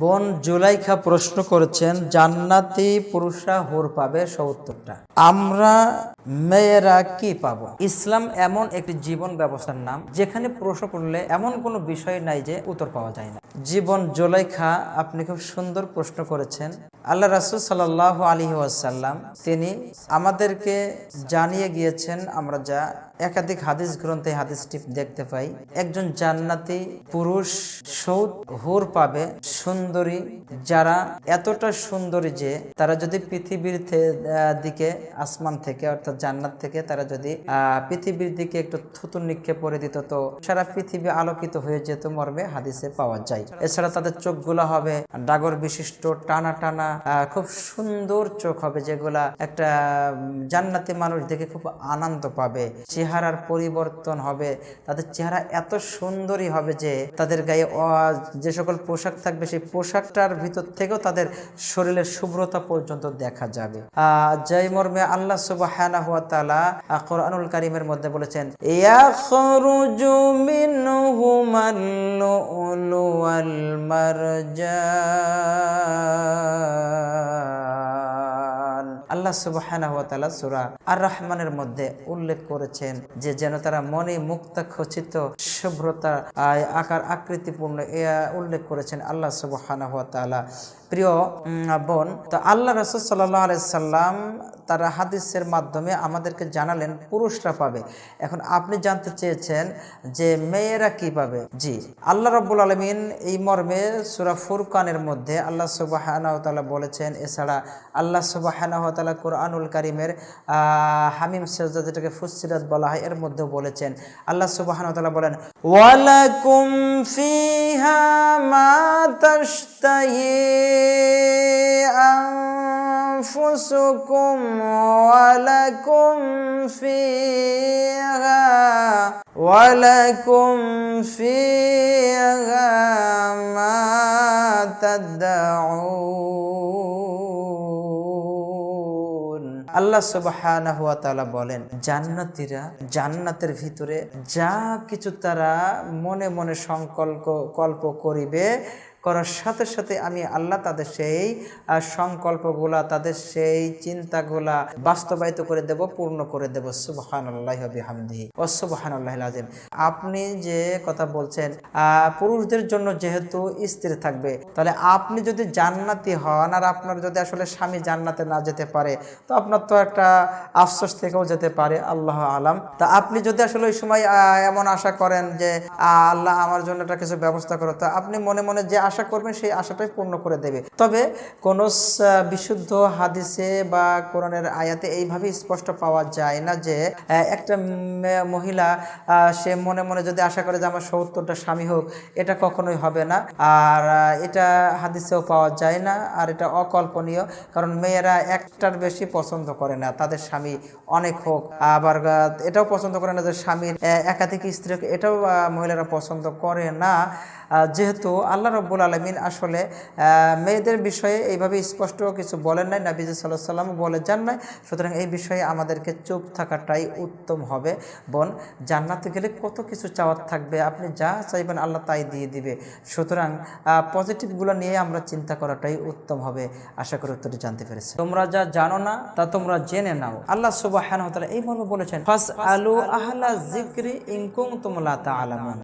বোন জুলাইখা প্রশ্ন করেছেন জান্নাতি পুরুষরা হোর পাবে সত্তরটা। আমরা মেয়েরা কি পাবো? ইসলাম এমন একটি জীবন ব্যবস্থার নাম, যেখানে প্রশ্ন করলে এমন কোনো বিষয় নাই যে উত্তর পাওয়া যায় না। জীবন জুলাইখা, আপনি খুব সুন্দর প্রশ্ন করেছেন। আল্লাহ রাসুল সাল্লাহ আলী ওয়াসাল্লাম, তিনি আমাদেরকে জানিয়ে গিয়েছেন, আমরা যা একাধিক হাদিস গ্রন্থে হাদিসটি দেখতে পাই, একজন জান্নাতি পুরুষ সৌদ হুর পাবে, সুন্দরী, যারা এতটা সুন্দরী যে তারা যদি পৃথিবীর দিকে আসমান থেকে, অর্থাৎ জান্নাত থেকে তারা যদি পৃথিবীর দিকে একটু থুতু নিক্ষেপ করে দিত তো সারা পৃথিবী আলোকিত হয়ে যেত মর্মে হাদিসে পাওয়া যায়। এছাড়া তাদের চোখগুলা হবে ডাগর বিশিষ্ট টানা টানা খুব সুন্দর চোখ হবে যেগুলা একটা জান্নাতি মানুষ দেখে খুব আনন্দ পাবে। চেহারার পরিবর্তন হবে তাদের চেহারা এত সুন্দরী হবে যে তাদের গায়ে যে সকল পোশাক থাকবে সেই পোশাকটার ভিতর থেকেও তাদের শরীরের শুভ্রতা পর্যন্ত দেখা যাবে। আহ, যেই মর্মে আল্লাহ কোরআনুল কারীমের মধ্যে বলেছেন আল্লাহ সুবহানাহু ওয়া সূরা আর রহমানের মধ্যে উল্লেখ করেছেন যে, যেন তারা মনে মুক্ত খচিত শুভ্রতা আকার আকৃতিপূর্ণ, এ উল্লেখ করেছেন আল্লাহ সুবহানাহু ওয়া তাআলা। প্রিয় বোন, তো আল্লাহ রসুল সাল্লাহ সাল্লাম তারা হাদিসের মাধ্যমে আমাদেরকে জানালেন, পুরুষরা পাবে। এখন আপনি জানতে চেয়েছেন যে মেয়েরা কি পাবে? জি, আল্লাহ রব্বুল আলমিন এই মর্মে সুরা ফুরকানের মধ্যে আল্লাহ সুবাহ বলেছেন, এছাড়া আল্লাহ সুবাহ কোরআনুল কারিমের হামিম সেজদা যেটাকে ফুসিরাত বলা হয়, এর মধ্যেও বলেছেন। আল্লাহ সুবাহ বলেন ولكم فيها ما تشتهي أنفسكم ولكم فيها ولكم فيها ما تدعون আল্লাহ সুবাহ বলেন জান্নাতিরা জান্নাতের ভিতরে যা কিছু তারা মনে মনে সংকল্প কল্প করিবে করার সাথে সাথে আমি আল্লাহ তাদের সেই সংকল্পগুলা, তাদের সেই চিন্তাগুলা বাস্তবায়িত করে দেব, পূর্ণ করে দেব। সুবহান আল্লাহ বিহামদিহি। ও আল্লাহ আজিম আপনি যে কথা বলছেন পুরুষদের জন্য যেহেতু স্ত্রী থাকবে, তাহলে আপনি যদি জান্নাতি হন, আর আপনার যদি আসলে স্বামী জান্নাতে না যেতে পারে, তো আপনার তো একটা আফসোস থেকেও যেতে পারে, আল্লাহ আলাম। তা আপনি যদি আসলে ওই সময় এমন আশা করেন যে আল্লাহ আমার জন্য একটা কিছু ব্যবস্থা করো, তো আপনি মনে মনে যে আশা করবেন সেই আশাটাই পূর্ণ করে দেবে। তবে কোন বিশুদ্ধ হাদিসে বা কোরআনের আয়াতে এইভাবে স্পষ্ট পাওয়া যায় না যে একটা মহিলা সে মনে মনে যদি আশা করে যে আমার সত্তরটা স্বামী হোক, এটা কখনোই হবে না। আর এটা হাদিসেও পাওয়া যায় না, আর এটা অকল্পনীয়, কারণ মেয়েরা একটার বেশি পছন্দ করে না, তাদের স্বামী অনেক হোক। আবার এটাও পছন্দ করে না যে স্বামীর একাধিক স্ত্রী এটাও মহিলারা পছন্দ করে না। যেহেতু আল্লাহ রব্বুল আলমিন আসলে মেয়েদের বিষয়ে এইভাবে স্পষ্ট কিছু বলেন নাই নাবিজ সাল্লাহ সাল্লাম বলে যান নাই। সুতরাং এই বিষয়ে আমাদেরকে চুপ থাকাটাই উত্তম হবে। বোন, জান্নাতে গেলে কত কিছু চাওয়ার থাকবে, আপনি যা চাইবেন আল্লাহ তাই দিয়ে দিবে। সুতরাং পজিটিভগুলো নিয়ে আমরা চিন্তা করাটাই উত্তম হবে। আশা করি উত্তরটি জানতে পেরেছি তোমরা যা জানো না, তা তোমরা জেনে নাও। আল্লাহ সুবাহ এই মর্মে বলেছেন ফাস আলু আহলা জিক্রি ইনকুম তোমলা তা আলামান